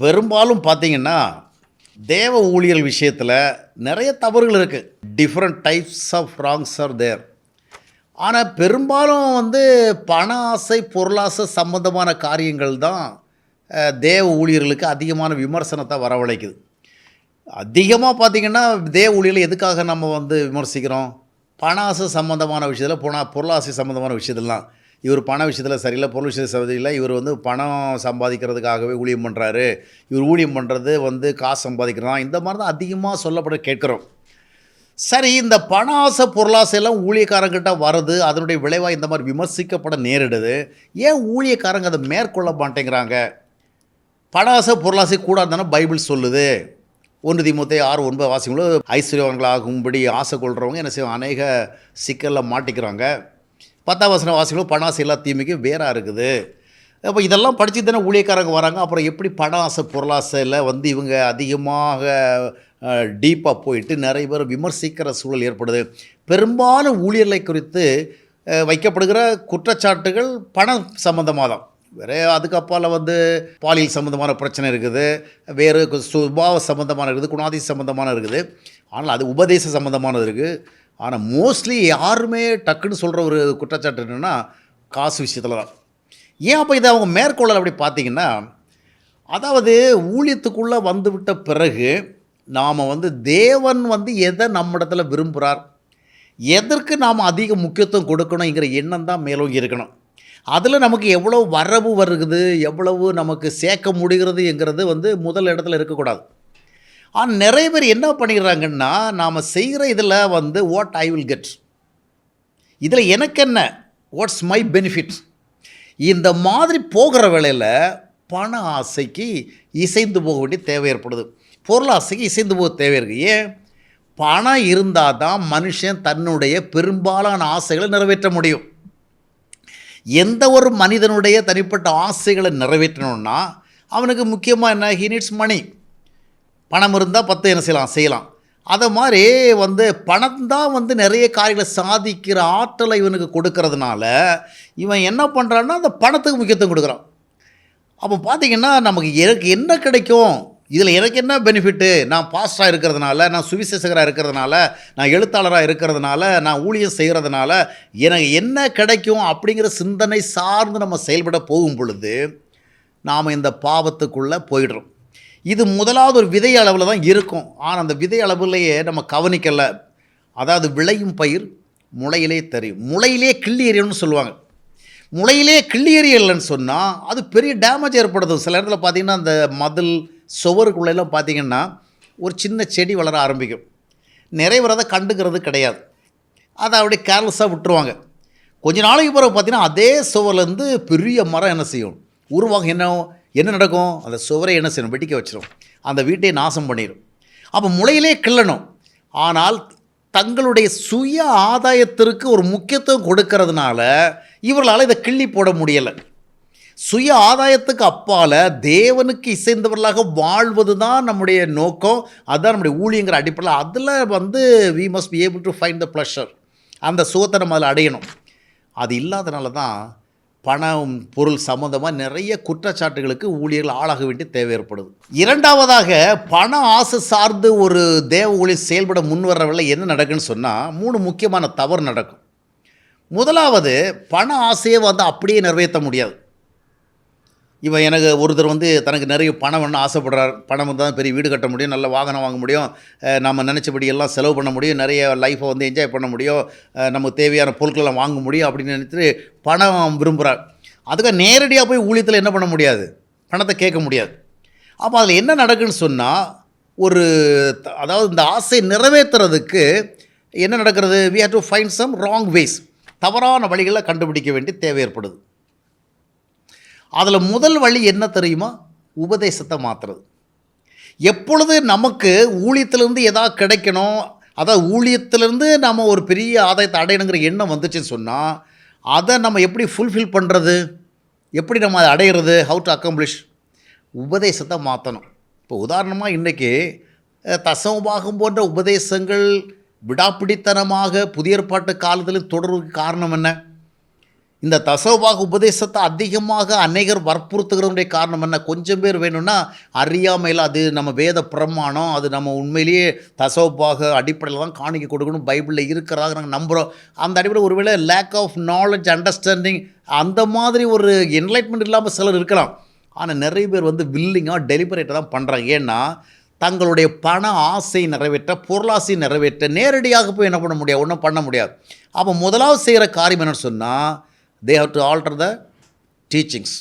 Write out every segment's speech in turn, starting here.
பெரும்பாலும் பார்த்தீங்கன்னா தேவ ஊழியர் விஷயத்தில் நிறைய தவறுகள் இருக்குது different types of wrongs are there ஆனால் பெரும்பாலும் வந்து பண ஆசை பொருளாசை சம்பந்தமான காரியங்கள் தான் தேவ ஊழியர்களுக்கு அதிகமான விமர்சனத்தை வரவழைக்குது. அதிகமாக பார்த்தீங்கன்னா தேவ ஊழியர்கள் எதுக்காக நம்ம வந்து விமர்சிக்கிறோம்? பண ஆசை சம்மந்தமான விஷயத்தில் போனால் பொருளாசை சம்மந்தமான விஷயத்துலாம் இவர் பண விஷயத்தில் சரியில்லை பொருள் விஷயத்தில் சரியில்லை இவர் வந்து பணம் சம்பாதிக்கிறதுக்காகவே ஊழியம் பண்ணுறாரு இவர் ஊழியம் பண்ணுறது வந்து காசு சம்பாதிக்கிறதா? இந்த மாதிரி தான் அதிகமாக சொல்லப்பட கேட்குறோம். சரி இந்த பண ஆசை பொருளாசையெல்லாம் ஊழியக்காரங்கிட்ட வருது அதனுடைய விளைவாக இந்த மாதிரி விமர்சிக்கப்பட நேரிடுது. ஏன் ஊழியக்காரங்க அதை மேற்கொள்ள மாட்டேங்கிறாங்க? பண ஆசை பொருளாசை கூட இருந்தாலும் பைபிள் சொல்லுது. ஒன்று திமுத்தை ஆறு ஒன்பது வாசிங்களும் ஐஸ்வர்யவான்களாகும்படி ஆசை கொள்கிறவங்க என்ன செய்வாங்க? அநேக சிக்கலில் மாட்டிக்கிறாங்க. பத்தாம் வசன வாசிகளும் பணாசு எல்லா தீமைக்கும் வேறாக இருக்குது. அப்போ இதெல்லாம் படித்து தானே ஊழியக்காரங்க வராங்க. அப்புறம் எப்படி பண ஆசை பொருளாசையில் வந்து இவங்க அதிகமாக டீப்பாக போயிட்டு நிறைய பேர் விமர்சிக்கிற சூழல் ஏற்படுது. பெரும்பாலும் ஊழியர்களை குறித்து வைக்கப்படுகிற குற்றச்சாட்டுகள் பணம் சம்மந்தமாக தான் வேறு அதுக்கு அப்பால் வந்து பாலியல் சம்மந்தமான பிரச்சனை இருக்குது. வேறு சுபாவ சம்மந்தமான இருக்குது குணாதி சம்மந்தமான இருக்குது. ஆனால் அது உபதேச சம்மந்தமானது இருக்குது. ஆனால் மோஸ்ட்லி யாருமே டக்குன்னு சொல்கிற ஒரு குற்றச்சாட்டு என்னென்னா காசு விஷயத்தில் தான். ஏன் அப்போ இதை அவங்க மேற்கொள்ளல் அப்படி பார்த்தீங்கன்னா அதாவது ஊழியத்துக்குள்ளே வந்துவிட்ட பிறகு நாம் வந்து தேவன் வந்து எதை நம்மிடத்துல விரும்புகிறார் எதற்கு நாம் அதிக முக்கியத்துவம் கொடுக்கணுங்கிற எண்ணம் தான் மேலோங்கி இருக்கணும். அதில் நமக்கு எவ்வளோ வரவு வருகுது எவ்வளவு நமக்கு சேர்க்க முடிகிறதுங்கிறது வந்து முதல் இடத்துல இருக்கக்கூடாது. ஆனால் நிறைய பேர் என்ன பண்ணிடுறாங்கன்னா நாம் செய்கிற இதில் வந்து வாட் ஐ வில் கெட் இதில் எனக்கு என்ன வாட்ஸ் மை பெனிஃபிட் இந்த மாதிரி போகிற வேளையில் பண ஆசைக்கு இசைந்து போக வேண்டிய தேவை ஏற்படுது. பொருள் ஆசைக்கு இசைந்து போக தேவை இருக்குது ஏன்? பணம் இருந்தால் தான் மனுஷன் தன்னுடைய பெரும்பாலான ஆசைகளை நிறைவேற்ற முடியும். எந்த ஒரு மனிதனுடைய தனிப்பட்ட ஆசைகளை நிறைவேற்றணும்னா அவனுக்கு முக்கியமாக என்ன? ஹி நீட்ஸ் மணி பணம் இருந்தால் பத்து என்ன செய்யலாம்? செய்யலாம். அதை மாதிரி வந்து பணம் தான் வந்து நிறைய காரியங்களை சாதிக்கிற ஆற்றலை இவனுக்கு கொடுக்கறதுனால இவன் என்ன பண்ணுறான்னா அந்த பணத்துக்கு முக்கியத்துவம் கொடுக்குறான். அப்போ பார்த்தீங்கன்னா நமக்கு எனக்கு என்ன கிடைக்கும்? இதில் எனக்கு என்ன பெனிஃபிட்டு நான் பாஸ்டாக இருக்கிறதுனால நான் சுவிசேஷகராக இருக்கிறதுனால நான் எழுத்தாளராக இருக்கிறதுனால நான் ஊழியம் செய்கிறதுனால எனக்கு என்ன கிடைக்கும் அப்படிங்கிற சிந்தனை சார்ந்து நம்ம செயல்பட போகும் பொழுது நாம் இந்த பாவத்துக்குள்ளே போயிடுறோம். இது முதலாவது ஒரு விதை அளவில் தான் இருக்கும். ஆனால் அந்த விதை அளவுலேயே நம்ம கவனிக்கலை. அதாவது விளையும் பயிர் முளையிலே தெரியும். முளையிலே கிள்ளி எறியணும்னு சொல்லுவாங்க. முளையிலே கிள்ளி எறியலைன்னு சொன்னால் அது பெரிய டேமேஜ் ஏற்படுத்தும். சில இடத்துல பார்த்தீங்கன்னா அந்த மதில் சுவருக்குள்ளெல்லாம் பார்த்தீங்கன்னா ஒரு சின்ன செடி வளர ஆரம்பிக்கும். நிறைவரதை கண்டுக்கிறது கிடையாது. அதை அப்படியே கேர்லெஸ்ஸாக விட்டுருவாங்க. கொஞ்ச நாளைக்கு பிறகு பார்த்திங்கன்னா அதே சுவர்லேருந்து பெரிய மரம் என்ன செய்யும்? உருவாக என்ன? என்ன நடக்கும்? அந்த சுவரை என்ன செய்யணும்? வெட்டிக்க வச்சிடும் அந்த வீட்டை நாசம் பண்ணிடும் அப்போ முளையிலே கிள்ளணும். ஆனால் தங்களுடைய சுய ஆதாயத்திற்கு ஒரு முக்கியத்துவம் கொடுக்கறதுனால இவர்களால் இதை கிள்ளி போட முடியலை. சுய ஆதாயத்துக்கு அப்பால் தேவனுக்கு இசைந்தவர்களாக வாழ்வது தான் நம்முடைய நோக்கம். அதுதான் நம்முடைய ஊழியங்கிற அடிப்படையில் அதில் வந்து we must be able to find the pleasure அந்த சுகத்தை நம்ம அதில் அடையணும். அது இல்லாதனால தான் பணம் பொருள் சம்மந்தமாக நிறைய குற்றச்சாட்டுகளுக்கு ஊழியர்கள் ஆளாக வேண்டிய தேவை ஏற்படுது. இரண்டாவதாக பண ஆசை சார்ந்து ஒரு தேவ ஊழியர் செயல்பட முன்வரவில்லை என்ன நடக்குன்னு சொன்னால் மூணு முக்கியமான தவறு நடக்கும். முதலாவது பண ஆசையை வந்து அப்படியே நிறைவேற்ற முடியாது. இவன் எனக்கு ஒருத்தர் வந்து தனக்கு நிறைய பணம் வேணும்னு ஆசைப்படுறார். பணம் இருந்தால் பெரிய வீடு கட்ட முடியும் நல்ல வாகனம் வாங்க முடியும். நம்ம நினச்சபடி எல்லாம் செலவு பண்ண முடியும் நிறைய லைஃப்பை வந்து என்ஜாய் பண்ண முடியும். நமக்கு தேவையான பொருட்கள்லாம் வாங்க முடியும் அப்படின்னு நினச்சிட்டு பணம் விரும்புகிறார் அதுக்காக நேரடியாக போய் ஊழியத்தில் என்ன பண்ண முடியாது? பணத்தை கேட்க முடியாது. அப்போ அதில் என்ன நடக்குன்னு சொன்னால் ஒரு த- அதாவது இந்த ஆசை நிறைவேற்றுறதுக்கு என்ன நடக்கிறது? We have to find some wrong ways தவறான வழிகளை கண்டுபிடிக்க வேண்டிய தேவை ஏற்படுது. அதில் முதல் வழி என்ன தெரியுமா? உபதேசத்தை மாற்றுறது எப்பொழுது நமக்கு ஊழியத்திலேருந்து எதாவது கிடைக்கணும் அதாவது ஊழியத்திலேருந்து நம்ம ஒரு பெரிய ஆதாயத்தை அடையணுங்கிற எண்ணம் வந்துச்சுன்னு சொன்னால் அதை நம்ம எப்படி ஃபுல்ஃபில் பண்ணுறது எப்படி நம்ம அதை அடையிறது? ஹவு டு அக்கம்ப்ளிஷ் உபதேசத்தை மாற்றணும் இப்போ உதாரணமாக இன்றைக்கி தசமபாகம் போன்ற உபதேசங்கள் விடாப்பிடித்தனமாக புதிய ஏற்பாட்டு காலத்தில் தொடர்றதுக்கு காரணம் என்ன? இந்த தசோபாக உபதேசத்தை அதிகமாக அநேகர் வற்புறுத்துகிறதுடைய காரணம் என்ன? கொஞ்சம் பேர் வேணும்னா அறியாமையில் அது நம்ம வேத பிரமாணம் அது நம்ம உண்மையிலேயே தசோபாக அடிப்படையில் தான் காணிக்க கொடுக்கணும் பைபிளில் இருக்கிறதாக நாங்கள் நம்புகிறோம் அந்த அடிப்படையில் ஒருவேளை லேக் ஆஃப் நாலேஜ் அண்டர்ஸ்டாண்டிங் அந்த மாதிரி ஒரு என்லைட்மெண்ட் இல்லாமல் சிலர் இருக்கலாம். ஆனால் நிறைய பேர் வந்து வில்லிங்காக டெலிபரேட்டை தான் பண்ணுறாங்க ஏன்னா தங்களுடைய பண ஆசை நிறைவேற்ற பொருளாசை நிறைவேற்ற நேரடியாக போய் என்ன பண்ண முடியாது ஒன்றும் பண்ண முடியாது. அப்போ முதலாவது செய்கிற காரியம் என்னன்னு சொன்னால் they have to alter the teachings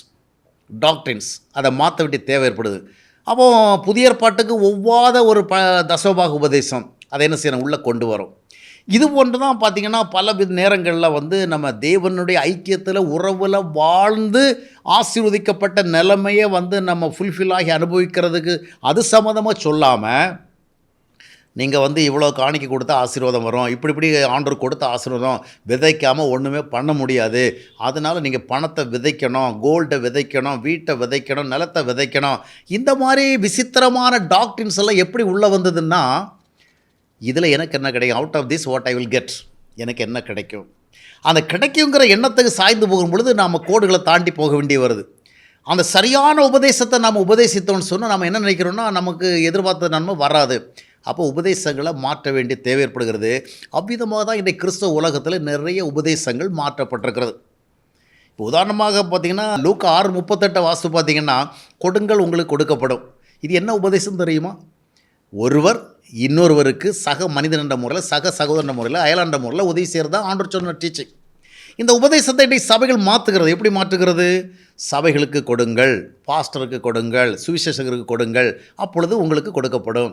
doctrines அதை மாற்ற வேண்டிய தேவை ஏற்படுது. அப்போது புதிய ஏற்பாட்டுக்கு ஒவ்வாத ஒரு ப தசோபாக உபதேசம் அதை என்ன செய்யணும்? உள்ளே கொண்டு வரும். இது போன்று தான் பார்த்திங்கன்னா பல நேரங்களில் வந்து நம்ம தேவனுடைய ஐக்கியத்தில் உறவில் வாழ்ந்து ஆசீர்வதிக்கப்பட்ட நிலைமையை வந்து நம்ம ஃபுல்ஃபில் ஆகி அனுபவிக்கிறதுக்கு அது சம்மந்தமாக சொல்லாமல் நீங்கள் வந்து இவ்வளோ காணிக்கை கொடுத்தா ஆசீர்வாதம் வரும். இப்படி இப்படி ஆண்டவர் கொடுத்த ஆசீர்வாதம் விதைக்காமல் ஒன்றுமே பண்ண முடியாது. அதனால் நீங்கள் பணத்தை விதைக்கணும் கோல்டை விதைக்கணும் வீட்டை விதைக்கணும் நிலத்தை விதைக்கணும். இந்த மாதிரி விசித்திரமான டாக்டின்ஸ் எல்லாம் எப்படி உள்ளே வந்ததுன்னா இதில் எனக்கு என்ன கிடைக்கும்? Out of this what I will get எனக்கு என்ன கிடைக்கும்? அந்த கிடைக்குங்கிற எண்ணத்துக்கு சாய்ந்து போகும் பொழுது நாம் கோடுகளை தாண்டி போக வேண்டி வருது. அந்த சரியான உபதேசத்தை நாம் உபதேசித்தோம்னு சொன்னால் நம்ம என்ன நினைக்கிறோன்னா நமக்கு எதிர்பார்த்த நன்மை வராது. அப்போ உபதேசங்களை மாற்ற வேண்டிய தேவை ஏற்படுகிறது. அவ்விதமாக தான் இன்றைக்கு கிறிஸ்தவ உலகத்தில் நிறைய உபதேசங்கள் மாற்றப்பட்டிருக்கிறது. இப்போ உதாரணமாக பார்த்தீங்கன்னா லூக்கா ஆறு முப்பத்தெட்டை வாஸ்து பார்த்தீங்கன்னா கொடுங்கள் உங்களுக்கு கொடுக்கப்படும். இது என்ன உபதேசம் தெரியுமா? ஒருவர் இன்னொருவருக்கு சக மனிதன் முறையில் சக சகோதரன் முறையில் அயலாண்ட முறையில் உதவி செய்கிறது தான் ஆண்டவர் சொன்ன டீச்சிங் இந்த உபதேசத்தை இன்றைக்கு சபைகள் மாற்றுகிறது எப்படி மாற்றுகிறது? சபைகளுக்கு கொடுங்கள் பாஸ்டருக்கு கொடுங்கள் சுவிசேஷகருக்கு கொடுங்கள் அப்பொழுது உங்களுக்கு கொடுக்கப்படும்.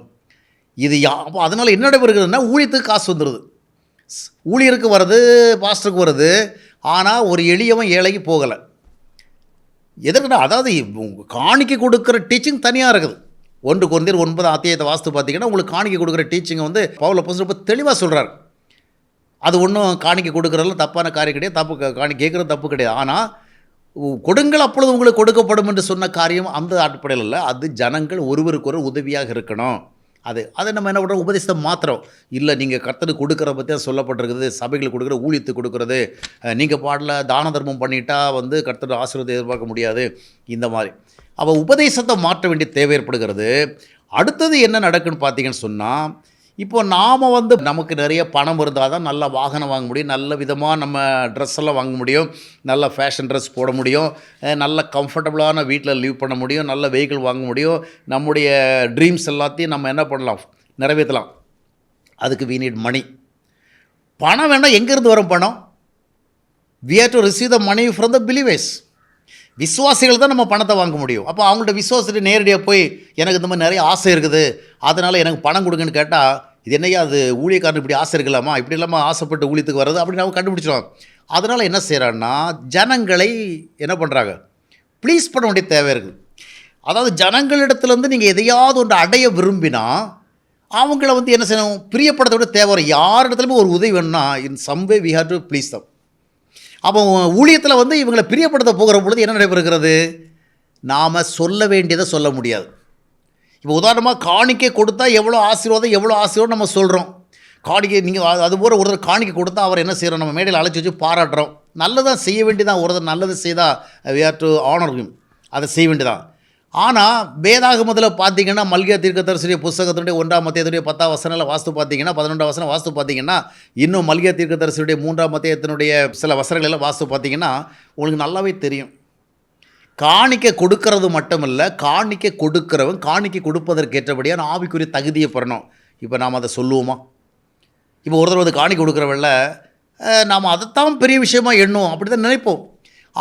இது யா அப்போ அதனால் என்ன நடைபெறுகிறதுனா ஊழியத்துக்கு காசு வந்துடுது ஸ்- ஊழியருக்கு வருது பாஸ்டருக்கு வருது ஆனால் ஒரு எளியவன் ஏழைக்கு போகலை. எதற்குனா அதாவது உங்க காணிக்கை கொடுக்குற டீச்சிங் தனியாக இருக்குது. ஒன்று குறைந்தர் ஒன்பது அத்தியாயத்தை வாஸ்து பார்த்தீங்கன்னா உங்களுக்கு காணிக்கை கொடுக்குற டீச்சிங்கை வந்து பவுல போஸ்ட் ரொம்ப தெளிவாக சொல்கிறார் அது ஒன்றும் காணிக்கை கொடுக்குறதுல தப்பான காரியம் கிடையாது தப்பு காணி கேட்குறது தப்பு கிடையாது. ஆனால் கொடுங்கள் அப்பொழுது உங்களுக்கு கொடுக்கப்படும் என்று சொன்ன காரியம் அந்த அடிப்படையில் இல்லை அது ஜனங்கள் ஒருவருக்கொரு உதவியாக இருக்கணும். அது அதை நம்ம என்ன பண்ணுறோம் உபதேசத்தை மாத்திரம் இல்லை நீங்கள் கர்த்தருக்கு கொடுக்குற பற்றி தான் சொல்லப்பட்டிருக்குது சபைகளுக்கு கொடுக்குற ஊழியத்துக்கு கொடுக்குறது. நீங்கள் பாடல தான தர்மம் பண்ணிட்டா வந்து கர்த்தர் ஆசீர்வாதம் எதிர்பார்க்க முடியாது. இந்த மாதிரி. அப்போ உபதேசத்தை மாற்ற வேண்டிய தேவை ஏற்படுகிறது. அடுத்தது என்ன நடக்குன்னு பார்த்தீங்கன்னு சொன்னால் இப்போ நாம் வந்து நமக்கு நிறைய பணம் இருந்தால் தான் நல்ல வாகனம் வாங்க முடியும் நல்ல விதமாக நம்ம ட்ரெஸ் எல்லாம் வாங்க முடியும் நல்ல ஃபேஷன் ட்ரெஸ் போட முடியும் நல்ல கம்ஃபர்டபுளான வீட்டில் லீவ் பண்ண முடியும் நல்ல வெஹிக்கிள் வாங்க முடியும். நம்முடைய ட்ரீம்ஸ் எல்லாத்தையும் நம்ம என்ன பண்ணலாம்? நிறைவேற்றலாம். அதுக்கு வி நீட் மணி பணம் வேணால் எங்கேருந்து வரும் பணம்? We have to receive the money from the believers விசுவாசிகள் தான் நம்ம பணத்தை வாங்க முடியும். அப்போ அவங்கள்ட்ட விசுவாசிட்டு நேரடியாக போய் எனக்கு இந்த மாதிரி நிறைய ஆசை இருக்குது. அதனால் எனக்கு பணம் கொடுங்கன்னு கேட்டால் இது என்னையா அது ஊழியக்காரன் இப்படி ஆசை இருக்கலாமா? இப்படி இல்லாமல் ஆசைப்பட்டு ஊழியத்துக்கு வர்றது? அப்படின்னு அவங்க கண்டுபிடிச்சிடுவாங்க அதனால் என்ன செய்கிறான்னா ஜனங்களை என்ன பண்ணுறாங்க ப்ளீஸ் பண்ண வேண்டிய தேவை இருக்குது அதாவது ஜனங்களிடத்துலேருந்து நீங்கள் எதையாவது ஒன்று அடைய விரும்பினா அவங்கள வந்து என்ன செய்யணும்? பிரியப்படுத்த விட தேவை வரும். யார் இடத்துலையுமே ஒரு உதவி வேணும்னா in some way we have to please them அப்போ ஊழியத்தில் வந்து இவங்களை பிரியப்படுத்த போகிற பொழுது என்ன நடைபெறுகிறது? நாம் சொல்ல வேண்டியதை சொல்ல முடியாது. இப்போ உதாரணமாக காணிக்கை கொடுத்தா எவ்வளோ ஆசீர்வாதம் எவ்வளோ ஆசீர்வாதம் நம்ம சொல்கிறோம் காணிக்கை நீங்கள் அது போல் ஒருத்தர் காணிக்கை கொடுத்தா அவர் என்ன செய்கிறோம் நம்ம மேடையில் அழைச்சி வச்சு பாராட்டுறோம். நல்லதாக செய்ய வேண்டியதான் ஒருத்தர் நல்லது செய்தால் வி ஹேவ் டு ஆனர் அதை செய்ய வேண்டியதான் ஆனால் வேதாகமத்தில் பார்த்தீங்கன்னா மல்கிய தீர்க்கதரிசனுடைய புஸ்தகத்தினுடைய ஒன்றாம் மத்தியத்துடைய பத்தாம் வசனில் வாஸ்து பார்த்தீங்கன்னா பதினொன்றாம் வசனம் வாஸ்து பார்த்தீங்கன்னா இன்னும் மல்கிய தீர்க்கதரிசனுடைய மூன்றாம் மத்தியத்தினுடைய சில வசனங்களெல்லாம் வாஸ்து பார்த்தீங்கன்னா உங்களுக்கு நல்லாவே தெரியும். காணிக்க கொடுக்கறது மட்டுமில்லை காணிக்க கொடுக்கிறவன் காணிக்கை கொடுப்பதற்கேற்றபடியான ஆவிக்குரிய தகுதியை பெறணும். இப்போ நாம் அதை சொல்லுவோமா? இப்போ ஒருத்தர் வந்து காணிக்கை கொடுக்குறவல்ல நாம் அதைத்தான் பெரிய விஷயமா எண்ணுவோம் அப்படி தான் நினைப்போம்.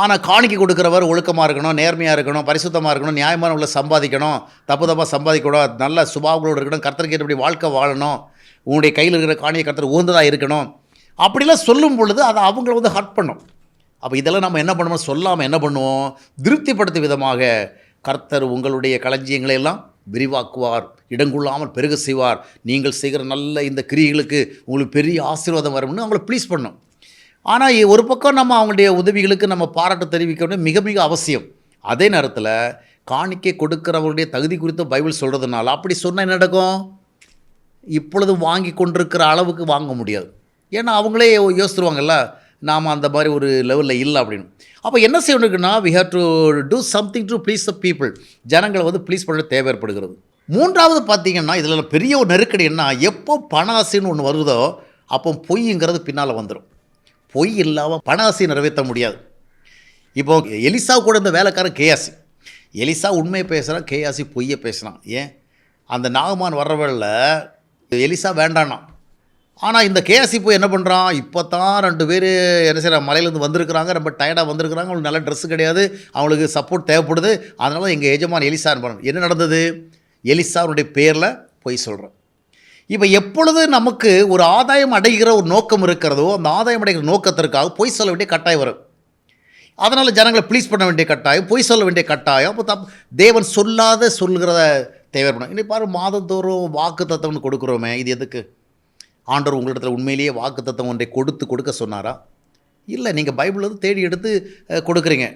ஆனால் காணிக்கை கொடுக்குறவர் ஒழுக்கமாக இருக்கணும் நேர்மையாக இருக்கணும் பரிசுத்தமாக இருக்கணும் நியாயமான உள்ள சம்பாதிக்கணும் தப்பு தப்பாக சம்பாதிக்கக்கூடாது நல்ல சுபாவங்களோடு இருக்கணும் கர்த்தருக்கு ஏற்றபடி வாழ்க்கை வாழணும் உன்னுடைய கையில் இருக்கிற காணியை கர்த்தர் உகந்ததாக இருக்கணும். அப்படிலாம் சொல்லும் பொழுது அதை அவங்கள வந்து ஹர்ட் பண்ணும். அப்போ இதெல்லாம் நம்ம என்ன பண்ணுவோம்? சொல்லாமல் என்ன பண்ணுவோம்? திருப்திப்படுத்தும் விதமாக கர்த்தர் உங்களுடைய களஞ்சியங்களை எல்லாம் விரிவாக்குவார் இடங்கொள்ளாமல் பெருக செய்வார். நீங்கள் செய்கிற நல்ல இந்த கிரியைகளுக்கு உங்களுக்கு பெரிய ஆசீர்வாதம் வரும்னு அவங்கள ப்ளீஸ் பண்ணும். ஆனால் ஒரு பக்கம் நம்ம அவங்களுடைய உதவிகளுக்கு நம்ம பாராட்டு தெரிவிக்க வேண்டியது மிக மிக அவசியம். அதே நேரத்தில் காணிக்கை கொடுக்கிறவருடைய தகுதி குறித்து பைபிள் சொல்கிறதுனால அப்படி சொன்னால் என்ன நடக்கும்? இப்பொழுது வாங்கி கொண்டிருக்கிற அளவுக்கு வாங்க முடியாது. ஏன்னா அவங்களே யோசித்துருவாங்கல்ல நாம் அந்த மாதிரி ஒரு லெவலில் இல்லை அப்படின்னு. அப்போ என்ன செய்யணுக்குன்னா we have to do something to please the people ஜனங்களை வந்து ப்ளீஸ் பண்ண தேவை ஏற்படுகிறது மூன்றாவது பார்த்தீங்கன்னா இதில் பெரிய ஒரு நெருக்கடி என்ன? எப்போ பண ஆசைன்னு ஒன்று வருதோ அப்போ பொய்ங்கிறது பின்னால் வந்துடும் பொய் இல்லாமல் பண ஆசையை நிறைவேற்ற முடியாது. இப்போ எலிசா கூட இந்த வேலைக்காரன் கேஆசி எலிசா உண்மையை பேசுகிறான் கேஆசி பொய்யை பேசுகிறான் ஏன்? அந்த நாகமான் வர்றவழில் எலிசா வேண்டானா ஆனால் இந்த கேஎஸ்சி போய் என்ன பண்ணுறான் இப்போ தான் ரெண்டு பேர் என்ன செய்கிற மலையிலேருந்து வந்திருக்கிறாங்க ரொம்ப டயர்டாக வந்திருக்கிறாங்க. அவங்களுக்கு நல்ல ட்ரெஸ்ஸு கிடையாது. அவங்களுக்கு சப்போர்ட் தேவைப்படுது. அதனால எங்கள் எஜமான் எலிசான்னு பண்ணணும் என்ன நடந்தது? எலிசாவுடைய பேரில் பொய் சொல்கிறேன் இப்போ எப்பொழுது நமக்கு ஒரு ஆதாயம் அடைகிற ஒரு நோக்கம் இருக்கிறதோ அந்த ஆதாயம் அடைகிற நோக்கத்திற்காக பொய் சொல்ல வேண்டிய கட்டாயம் வரும். அதனால் ஜனங்களை ப்ளீஸ் பண்ண வேண்டிய கட்டாயம் பொய் சொல்ல வேண்டிய கட்டாயம். அப்போ தப் தேவன் சொல்லாத சொல்கிறத தேவைப்படும் இன்னைக்கு பாரு மாதந்தோறும் வாக்கு தத்துவம்னு கொடுக்குறோமே இது எதுக்கு? ஆண்டவர் உங்களிடத்தில் உண்மையிலேயே வாக்கு தத்துவம் ஒன்றை கொடுத்து கொடுக்க சொன்னாரா? இல்லை நீங்கள் பைபிள் வந்து தேடி எடுத்து கொடுக்குறீங்க.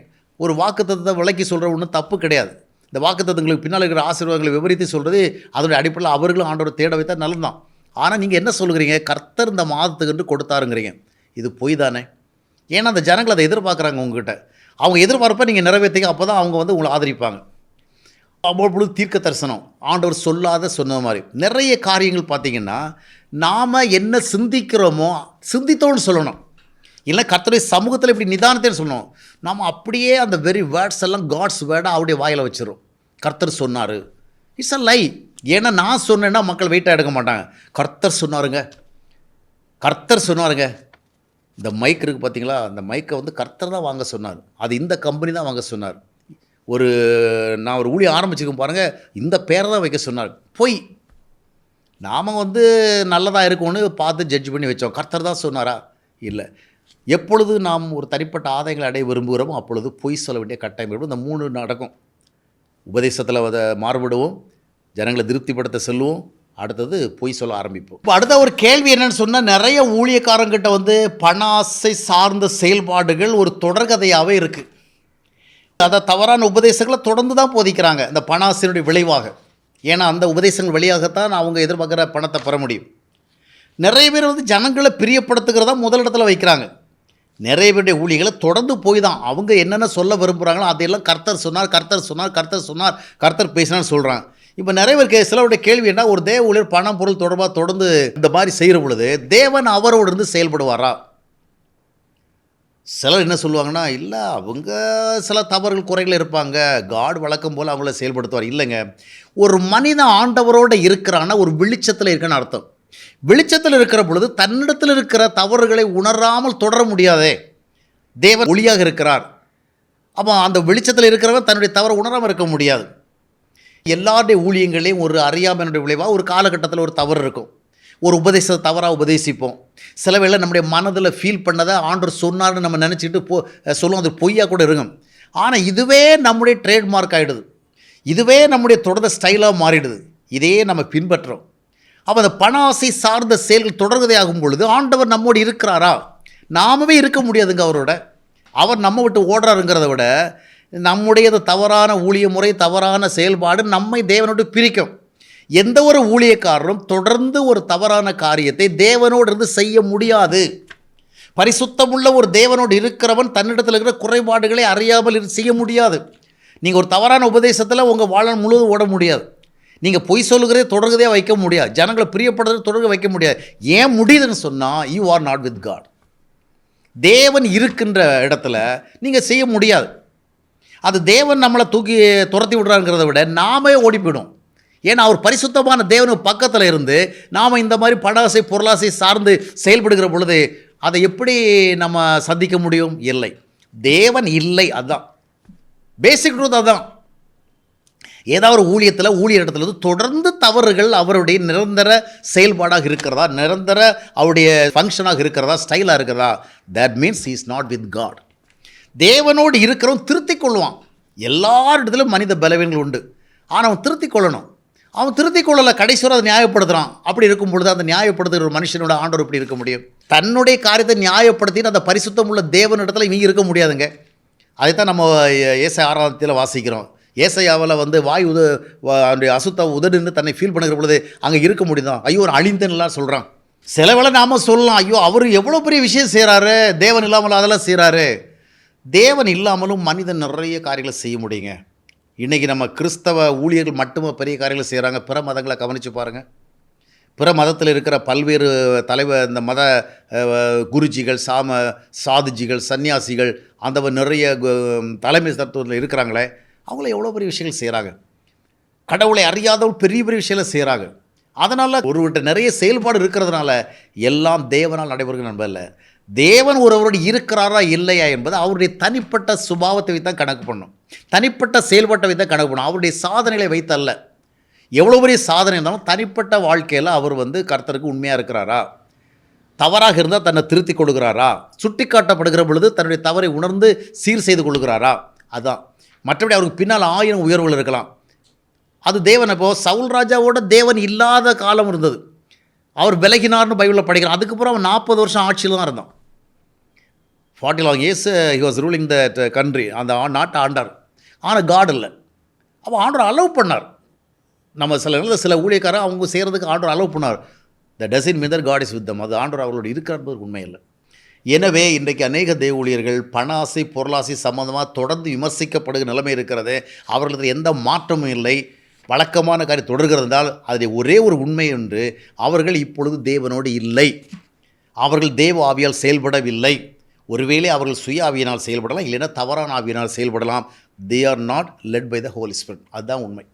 ஒரு வாக்கு தத்துவத்தை விளக்கி சொல்கிற ஒன்றும் தப்பு கிடையாது. இந்த வாக்குத்தத்தங்களுக்கு பின்னால் இருக்கிற ஆசீர்வாதங்களை விவரித்து சொல்கிறது அதனுடைய அடிப்படையில் அவர்களும் ஆண்டவரை தேட வைத்தா நல்லதுதான். ஆனால் நீங்கள் என்ன சொல்கிறீங்க கர்த்தர் இந்த மாதத்துக்கு கொடுத்தாருங்கிறீங்க. இது பொய் தானே? ஏன்னா அந்த ஜனங்கள் அதை எதிர்பார்க்குறாங்க உங்ககிட்ட. அவங்க எதிர்பார்ப்பை நீங்கள் நிறைவேற்றிங்க அப்போ தான் அவங்க வந்து உங்களை ஆதரிப்பாங்க. அவ்வளவு தீர்க்க தரிசனம். ஆண்டவர் சொல்லாத சொன்ன மாதிரி. நிறைய காரியங்கள் பார்த்தீங்கன்னா நாம் என்ன சிந்திக்கிறோமோ சிந்தித்தோன்னு சொல்லணும். இல்லை கர்த்தருடைய சமூகத்தில் இப்படி நிதானத்தை சொல்லணும். நாம் அப்படியே அந்த வெரி வேர்ட்ஸ் எல்லாம் காட்ஸ் வேர்டாக அவருடைய வாயில் வச்சிடும் கர்த்தர் சொன்னார். இட்ஸ் அ லை ஏன்னா நான் சொன்னேன்னா மக்கள் வெயிட்டாக எடுக்க மாட்டாங்க. கர்த்தர் சொன்னாருங்க. கர்த்தர் சொன்னாருங்க. இந்த மைக் இருக்குது பார்த்தீங்களா அந்த மைக்கை வந்து கர்த்தர் தான் வாங்க சொன்னார். அது இந்த கம்பெனி தான் வாங்க சொன்னார். ஒரு நான் ஒரு ஊழியம் ஆரம்பிச்சுக்க பாருங்கள் இந்த பேரை தான் வைக்க சொன்னார். பொய். நாம் வந்து நல்லதாக இருக்கும்னு பார்த்து ஜட்ஜ் பண்ணி வச்சோம். கர்த்தர் தான் சொன்னாரா? இல்லை. எப்பொழுது நாம் ஒரு தனிப்பட்ட ஆதாயங்களை அடைய விரும்புகிறோமோ அப்பொழுது பொய் சொல்ல வேண்டிய கட்டாயம் இருக்கும் இந்த மூணு நடக்கும். உபதேசத்தில் அதை மாறுபடுவோம். ஜனங்களை திருப்திப்படுத்த செல்லுவோம். அடுத்தது பொய் சொல்ல ஆரம்பிப்போம். இப்போ அடுத்த ஒரு கேள்வி என்னன்னு சொன்னால் நிறைய ஊழியக்காரங்கிட்ட வந்து பண ஆசை சார்ந்த செயல்பாடுகள் ஒரு தொடர்கதையாகவே இருக்குது அதை தவறான உபதேசங்களை தொடர்ந்து தான் போதிக்கிறாங்க இந்த பண ஆசையினுடைய விளைவாக. ஏன்னா அந்த உபதேசங்கள் வழியாகத்தான் அவங்க எதிர்பார்க்குற பணத்தை பெற முடியும். நிறைய பேர் வந்து ஜனங்களை பிரியப்படுத்துகிறதா முதலிடத்தில் வைக்கிறாங்க. நிறைய பேருடைய ஊழிகளை தொடர்ந்து போய் தான் அவங்க என்னென்ன சொல்ல விரும்புகிறாங்களோ அதையெல்லாம் கர்த்தர் சொன்னார் கர்த்தர் சொன்னார் கர்த்தர் சொன்னார் கர்த்தர் பேசினான்னு சொல்கிறாங்க இப்போ நிறைய பேர் சிலருடைய கேள்வி என்ன? ஒரு தேவ ஊழியர் பணம் பொருள் தொடர்பாக தொடர்ந்து இந்த மாதிரி செய்கிற பொழுது தேவன் அவரோடு இருந்து செயல்படுவாரா? சிலர் என்ன சொல்லுவாங்கன்னா இல்லை அவங்க சில தவறுகள் குறைகள் இருப்பாங்க. காட் வழக்கம் போல் அவங்கள செயல்படுத்துவார். இல்லைங்க. ஒரு மனிதன் ஆண்டவரோடு இருக்கிறான்னா ஒரு வெளிச்சத்தில் இருக்குன்னு அர்த்தம். வெளிச்சத்தில் இருக்கிற பொழுது தன்னிடத்தில் இருக்கிற தவறுகளை உணராமல் தொடர முடியாதே. தேவன் ஒளியாக இருக்கிறார். அப்போ அந்த வெளிச்சத்தில் இருக்கிறவன் தன்னுடைய தவறை உணராமல் இருக்க முடியாது. எல்லாருடைய ஊழியங்களையும் ஒரு அறியாமையினுடைய விளைவாக ஒரு காலகட்டத்தில் ஒரு தவறு இருக்கும். ஒரு உபதேசத்தை தவறாக உபதேசிப்போம். சில வேளை நம்முடைய மனதில் ஃபீல் பண்ணதை ஆண்டர் சொன்னார்னு நம்ம நினச்சிட்டு போ சொல்லுவோம். அது பொய்யா கூட இருக்கும். ஆனால் இதுவே நம்முடைய ட்ரேட்மார்க் ஆகிடுது இதுவே நம்முடைய தொடர்ந்த ஸ்டைலாக மாறிடுது. இதையே நம்ம பின்பற்றுறோம். அப்போ அந்த சார்ந்த செயல்கள் தொடர்கதை ஆகும் பொழுது ஆண்டவர் நம்மோடு இருக்கிறாரா? நாமவே இருக்க முடியாதுங்க அவரோட. அவர் நம்ம விட்டு ஓடுறாருங்கிறத விட நம்முடையது தவறான ஊழிய முறை தவறான செயல்பாடு நம்மை தேவனோடு பிரிக்கும். எந்த ஒரு ஊழியக்காரரும் தொடர்ந்து ஒரு தவறான காரியத்தை தேவனோடு இருந்து செய்ய முடியாது. பரிசுத்தமுள்ள ஒரு தேவனோடு இருக்கிறவன் தன்னிடத்தில் இருக்கிற குறைபாடுகளை அறியாமல் செய்ய முடியாது. நீங்கள் ஒரு தவறான உபதேசத்தில் உங்கள் வாழ்நாள் முழுவதும் ஓட முடியாது. நீங்கள் பொய் சொல்லுகிறதே தொடர்கதே வைக்க முடியாது. ஜனங்களை பிரியப்படுறதை தொடர்க வைக்க முடியாது. ஏன் முடியுதுன்னு சொன்னால் you are not with God தேவன் இருக்கின்ற இடத்துல நீங்கள் செய்ய முடியாது. அது தேவன் நம்மளை தூக்கி துரத்தி விடுறாங்கிறத விட நாமே ஓடி போயிடும் ஏன்னா அவர் பரிசுத்தமான தேவனுக்கு பக்கத்தில் இருந்து நாம் இந்த மாதிரி பணாசை பொருளாசை சார்ந்து செயல்படுகிற பொழுது அதை எப்படி நம்ம சந்திக்க முடியும்? இல்லை. தேவன் இல்லை அதுதான் பேசிக் ட்ரூத் அதான். ஏதாவது ஒரு ஊழியத்தில் ஊழியர் இடத்துல வந்து தொடர்ந்து தவறுகள் அவருடைய நிரந்தர செயல்பாடாக இருக்கிறதா நிரந்தர அவருடைய ஃபங்க்ஷனாக இருக்கிறதா ஸ்டைலாக இருக்கிறதா? That means is not with God தேவனோடு இருக்கிறவன் திருத்திக் கொள்வான். எல்லாரிடத்திலும் மனித பலவீனங்கள் உண்டு. ஆனால் அவன் திருத்திக் கொள்ளணும். அவன் திருத்திக் கொள்ளலை கடைசிவரை அதை நியாயப்படுத்துகிறான் அப்படி இருக்கும் பொழுது அந்த நியாயப்படுத்துகிற ஒரு மனுஷனோட ஆண்டவர் இப்படி இருக்க முடியும். தன்னுடைய காரியத்தை நியாயப்படுத்தின்னு அந்த பரிசுத்தம் உள்ள தேவனிடத்தில் இவங்க இருக்க முடியாதுங்க. அதைத்தான் நம்ம ஏச ஆராதத்தில் வாசிக்கிறோம். ஏசையாவில் வந்து வாய் உத அவனுடைய அசுத்த உதடுன்னு தன்னை ஃபீல் பண்ணுகிற பொழுது அங்கே இருக்க முடியுதான் ஐயோ ஒரு அழிந்தன்லாம் சொல்கிறான் சில நாம் சொல்லலாம் ஐயோ அவர் எவ்வளோ பெரிய விஷயம் செய்கிறாரு தேவன் இல்லாமல் அதெல்லாம் செய்கிறாரு தேவன் இல்லாமலும் மனிதன் நிறைய காரியங்களை செய்ய முடியுங்க. இன்றைக்கி நம்ம கிறிஸ்தவ ஊழியர்கள் மட்டுமே பெரிய காரியங்களை செய்கிறாங்க பிற மதங்களை கவனித்து பாருங்கள் பிற மதத்தில் இருக்கிற பல்வேறு தலைவர் இந்த மத குருஜிகள் சாம சாதுஜிகள் சன்னியாசிகள் அந்தவன் நிறைய கு- தலைமை தத்துவத்தில் இருக்கிறாங்களே அவங்கள எவ்வளோ பெரிய விஷயங்கள் செய்கிறாங்க கடவுளை அறியாதவள் பெரிய பெரிய விஷயங்களை செய்கிறாங்க அதனால் ஒருவர்கிட்ட நிறைய செயல்பாடு இருக்கிறதுனால எல்லாம் தேவனால் நடைபெறுகிற நண்பர் தேவன் ஒருவருடைய இருக்கிறாரா இல்லையா என்பது அவருடைய தனிப்பட்ட சுபாவத்தை வைத்து தான் கணக்கு பண்ணும் தனிப்பட்ட செயல்பாட்டை வைத்து தான் கணக்கு பண்ணும் அவருடைய சாதனைகளை வைத்து அல்ல எவ்வளோ பெரிய சாதனை இருந்தாலும் தனிப்பட்ட வாழ்க்கையில் அவர் வந்து கர்த்தருக்கு உண்மையாக இருக்கிறாரா? தவறாக இருந்தால் தன்னை திருத்தி கொடுக்குறாரா? சுட்டிக்காட்டப்படுகிற பொழுது தன்னுடைய தவறை உணர்ந்து சீர் செய்து கொள்கிறாரா அதான். மற்றபடி அவருக்கு பின்னால் ஆயிரம் உயர்வுகள் இருக்கலாம். அது தேவன் இப்போ சவுல் ராஜாவோட தேவன் இல்லாத காலம் இருந்தது. அவர் விலகினார்னு பைபிளில் படிக்கிறான் அதுக்கப்புறம் அவன் நாற்பது வருஷம் ஆட்சியில் தான் இருந்தான். Forty long years he was ruling the country அந்த ஆ- நாட்டை ஆண்டார். ஆனால் காட் இல்லை. அப்போ ஆண்டவர் அலோவ் பண்ணார். நம்ம சில நேரத்தில் சில ஊழியக்காரர் அவங்க செய்கிறதுக்கு ஆண்டவர் அலோவ் பண்ணார். That doesn't matter God is with them அது ஆண்டவர் அவர்களோட இருக்கிறது உண்மை இல்லை. எனவே இன்றைக்கு அநேக தேவ ஊழியர்கள் பண ஆசை பொருளாசை சம்பந்தமாக தொடர்ந்து விமர்சிக்கப்படுகிற நிலைமை இருக்கிறது அவர்களது எந்த மாற்றமும் இல்லை. வழக்கமான காரியம் தொடர்கிறதால் அதில் ஒரே ஒரு உண்மை என்று அவர்கள் இப்பொழுது தேவனோடு இல்லை. அவர்கள் தேவ ஆவியால் செயல்படவில்லை. ஒருவேளை அவர்கள் சுய ஆவியினால் செயல்படலாம் இல்லைன்னா தவறான ஆவியினால் செயல்படலாம். They are not led by the Holy Spirit அதுதான் உண்மை.